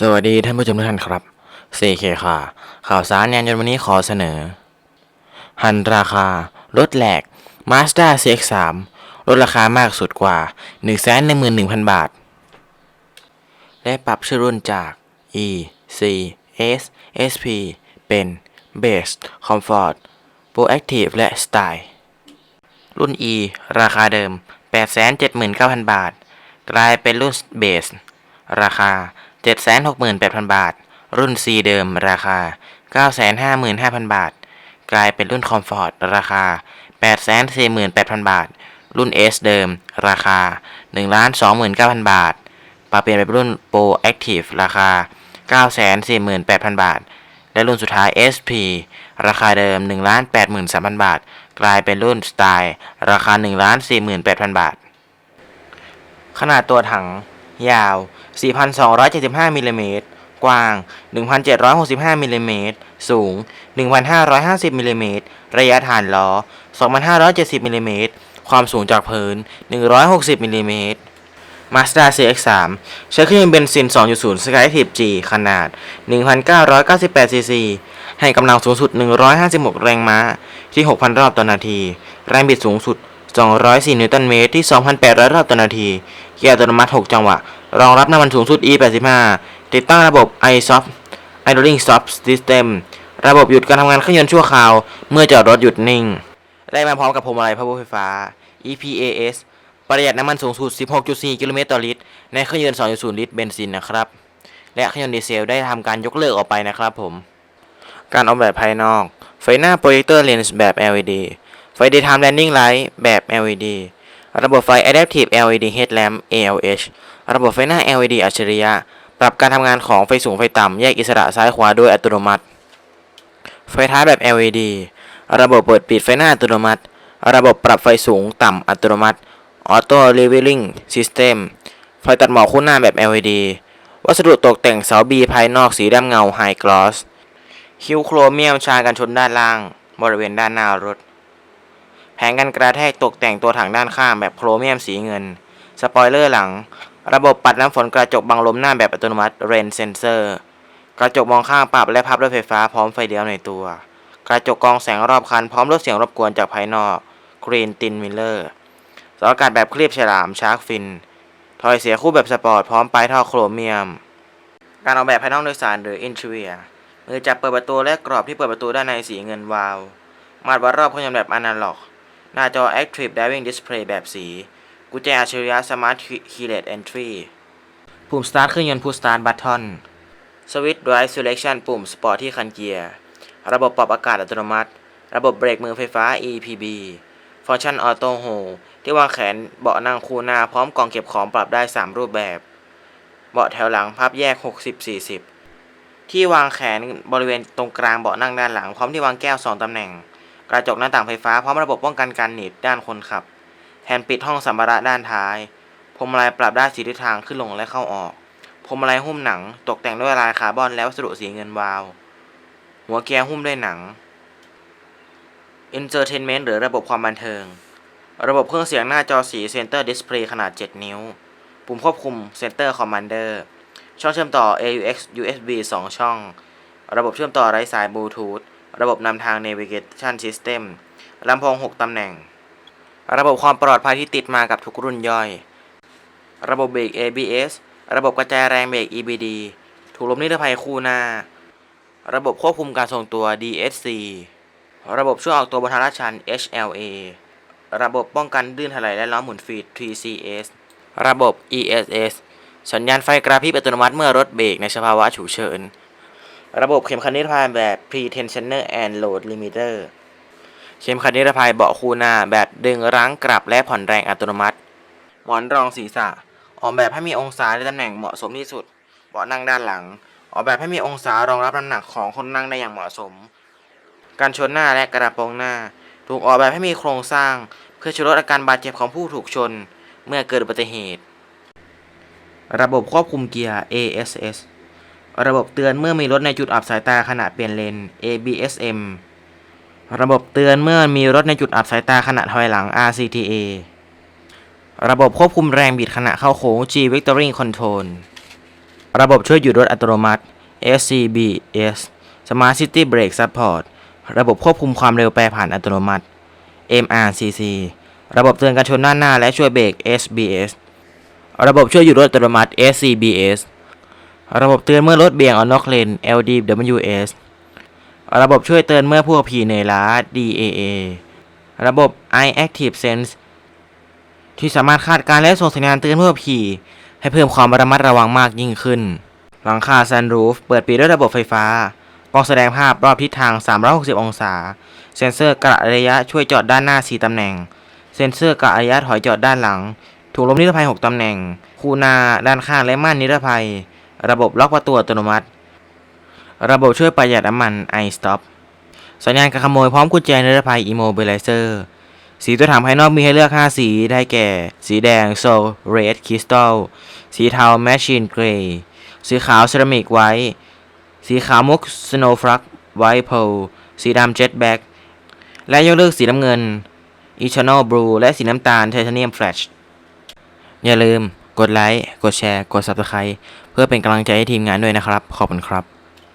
สวัสดีท่านผู้ชมทุกท่านครับ 4K ค่ะ ข่าวสารยานยนวันนี้ขอเสนอ หันราคาลดแหลก Mazda CX-3 ลดราคามากสุดกว่า 111,000 บาท และปรับชื่อรุ่นจาก E C S S P เป็น Base Comfort Proactive และ Style รุ่น E ราคาเดิม 879,000 บาท กลายเป็นรุ่น Base ราคา 768,000 บาท รุ่น C เดิมราคา 955,000 บาท กลายเป็นรุ่น Comfort ราคา 848,000 บาท รุ่น S เดิม ราคา 129,000 บาท ปรับเปลี่ยนเป็นรุ่น Pro Active ราคา 948,000 บาท และรุ่นสุดท้าย SP ราคาเดิม 183,000 บาท กลายเป็นรุ่น Style ราคา 148,000 บาท ขนาดตัวถังยาว 4,275มิลลิเมตรกว้าง 1,765มิลลิเมตรสูง 1,550มิลลิเมตรระยะฐานล้อ 2,570มิลลิเมตรความสูงจากพื้น 160มิลลิเมตร Mazda CX-3 ใช้เครื่องยนต์เบนซิน 2.0 Skyactiv G ขนาด 1,998 ซีซี ให้กำลังสูงสุด 156 แรงม้า ที่ 6,000 รอบต่อนาที แรงบิดสูงสุด 204 นิวตันเมตร ที่ 2,800 รอบต่อนาที เกียร์อัตโนมัติ 6 จังหวะ รองรับน้ำมันสูงสุด E85 ติดตั้งระบบ iSoft Idling Stop System ระบบหยุดการทำงานเครื่องยนต์ชั่วคราว เมื่อจอดรถหยุดนิ่ง ได้มาพร้อมกับพวงมาลัยพาวเวอร์ไฟฟ้า EPAS ประหยัดน้ำมันสูงสุด 16.4 กิโลเมตรต่อลิตร ในเครื่องยนต์ 2.0 ลิตรเบนซินนะครับ และเครื่องยนต์ดีเซลได้ทำการยกเลิกออกไปนะครับผม การออกแบบภายนอก ไฟหน้าโปรเจคเตอร์เลนส์แบบ LED ไฟ Daytime Running Light แบบ LED ระบบไฟ Adaptive LED Headlamp ALH ระบบไฟหน้า LED อัจฉริยะ ปรับการทำงานของไฟสูงไฟต่ำ แยกอิสระซ้ายขวาโดยอัตโนมัติ ไฟท้ายแบบ LED ระบบเปิดปิดไฟหน้าอัตโนมัติ ระบบปรับไฟสูงต่ำอัตโนมัติ Auto Leveling System ไฟตัดหมอกคู่หน้าแบบ LED วัสดุตกแต่งเสา B ภายนอกสีดำเงา High Gloss คิวโครเมียมชากันชนด้านล่าง บริเวณด้านหน้ารถ แผงกันกระแทกตกแต่งตัวถังด้านข้างแบบโครเมียมสีเงิน สปอยเลอร์หลัง ระบบปัดน้ำฝนกระจกบังลมหน้าแบบอัตโนมัติ Rain Sensor กระจกมองข้างปรับและพับด้วยไฟฟ้าพร้อมไฟเลี้ยวในตัว กระจกกรองแสงรอบคันพร้อมลดเสียงรบกวนจากภายนอก Green Tin Miller เสอากาศแบบคลีบฉลามชาร์กฟินถอยเสียคู่แบบสปอร์ตพร้อมปลายท่อโครเมียม การออกแบบภายนอกโดยสารหรือ Interior มือจับเปิดประตูและกรอบที่เปิดประตูด้านในสีเงินวาว มาตรวัดรอบครื่องยนต์แบบอนาล็อก หน้าจอ Active Driving Display แบบสี กุญแจอัจฉริยะ Smart Keyless Entry ปุ่ม Start เครื่องยนต์ Push Start Button สวิตช์ Drive Selection ปุ่ม Sport ที่คันเกียร์ ระบบปรับอากาศอัตโนมัติ ระบบเบรกมือไฟฟ้า EPB ฟังก์ชัน Auto Hold ที่วางแขนเบาะนั่งคู่หน้าพร้อมกล่องเก็บของปรับได้ 3 รูปแบบ เบาะแถวหลังพับแยก 60-40 ที่วางแขนบริเวณตรงกลางเบาะนั่งด้านหลัง พร้อมที่วางแก้ว 2 ตำแหน่ง กระจกหน้าต่างไฟฟ้าพร้อมระบบป้องกันการหนีบด้านคนขับแผ่นปิดห้องสัมภาระด้านท้ายพวงมาลัยปรับได้สีทิศทางขึ้นลงและเข้าออกพวงมาลัยหุ้มหนัง ตกแต่งด้วยลายคาร์บอนและวัสดุสีเงินวาว หัวเกียร์หุ้มด้วยหนัง Entertainment หรือระบบความบันเทิง ระบบเครื่องเสียงหน้าจอสี Center Display ขนาด 7 นิ้ว ปุ่มควบคุม Center Commander ช่องเชื่อมต่อ AUX USB 2 ช่อง ระบบเชื่อมต่อไร้สายบลูทูธ ระบบนำทาง Navigation System ลำโพง 6 ตำแหน่ง ระบบความปลอดภัยที่ติดมากับทุกรุ่นย่อย ระบบเบรก ABS ระบบกระจายแรงเบรก EBD ถูกลมนิรภัยคู่หน้า ระบบควบคุมการทรงตัว DSC ระบบช่วยออกตัวบนทางลาดชัน HLA ระบบป้องกันลื่นถลายและล้อหมุนฟรี 3CS ระบบ ESS สัญญาณไฟกระพริบอัตโนมัติเมื่อรถเบรกในสภาวะฉุกเฉิน ระบบเข็มขัดนิรภัยแบบ Pre-tensioner and Load Limiter เข็มขัดนิรภัยเบาะคู่หน้าแบบดึงรั้งกลับและผ่อนแรงอัตโนมัติ หมอนรองศีรษะ ออกแบบให้มีองศาและตำแหน่งเหมาะสมที่สุด เบาะนั่งด้านหลัง ออกแบบให้มีองศารองรับน้ำหนักของคนนั่งได้อย่างเหมาะสม การชนหน้าและกระโปรงหน้า ถูกออกแบบให้มีโครงสร้าง เพื่อช่วยลดอาการบาดเจ็บของผู้ถูกชน เมื่อเกิดอุบัติเหตุ ระบบควบคุมเกียร์ ASS ระบบเตือนเมื่อมีรถในจุดอับสายตาขณะเปลี่ยนเลน ABSM ระบบเตือนเมื่อมีรถในจุดอับสายตาขณะถอยหลัง RCTA ระบบควบคุมแรงบิดขณะเข้าโค้ง G Vectoring Control ระบบช่วยหยุดรถอัตโนมัติ SCBS Smart City Brake Support ระบบควบคุมความเร็วแปรผันอัตโนมัติ MRCC ระบบเตือนการชนด้านหน้าและช่วยเบรก SBS ระบบช่วยหยุดรถอัตโนมัติ SCBS ระบบเตือนเมื่อรถเบี่ยงออกนอกเลน LDWS ระบบช่วยเตือนเมื่อผู้ขับขี่เหนื่อยล้า DAA ระบบ i Active Sense ที่สามารถคาดการณ์และส่งสัญญาณเตือนผู้ขับขี่ ให้เพิ่มความระมัดระวังมากยิ่งขึ้น หลังคา Sunroof เปิดปิดด้วยระบบไฟฟ้ากล้องแสดงภาพรอบทิศทาง 360 องศา เซ็นเซอร์กะระยะช่วยจอดด้านหน้า 4 ตำแหน่ง เซ็นเซอร์กะระยะถอยจอดด้านหลัง ถุงลมนิรภัย 6 ตำแหน่ง คูนาด้านข้างและม่านนิรภัย ระบบล็อกประตูอัตโนมัติ ระบบช่วยประหยัดน้ำมัน iStop สัญญาณการขโมยพร้อมกุญแจนิรภัย Immobilizer สีตัวถังภายนอกมีให้เลือก 5 สีได้แก่ สีแดง Soul Red Crystal สีเทา Machine Grey สีขาว Ceramic White สีขาวมุก Snow Frog White Pearl สีดำ Jet Black และยกเลิกสีน้ำเงิน Eternal Blue และสีน้ำตาล Titanium Flash อย่าลืม กดไลค์ กดแชร์ กด Subscribe เพื่อเป็นกำลังใจให้ทีมงานด้วยนะครับ ขอบคุณครับ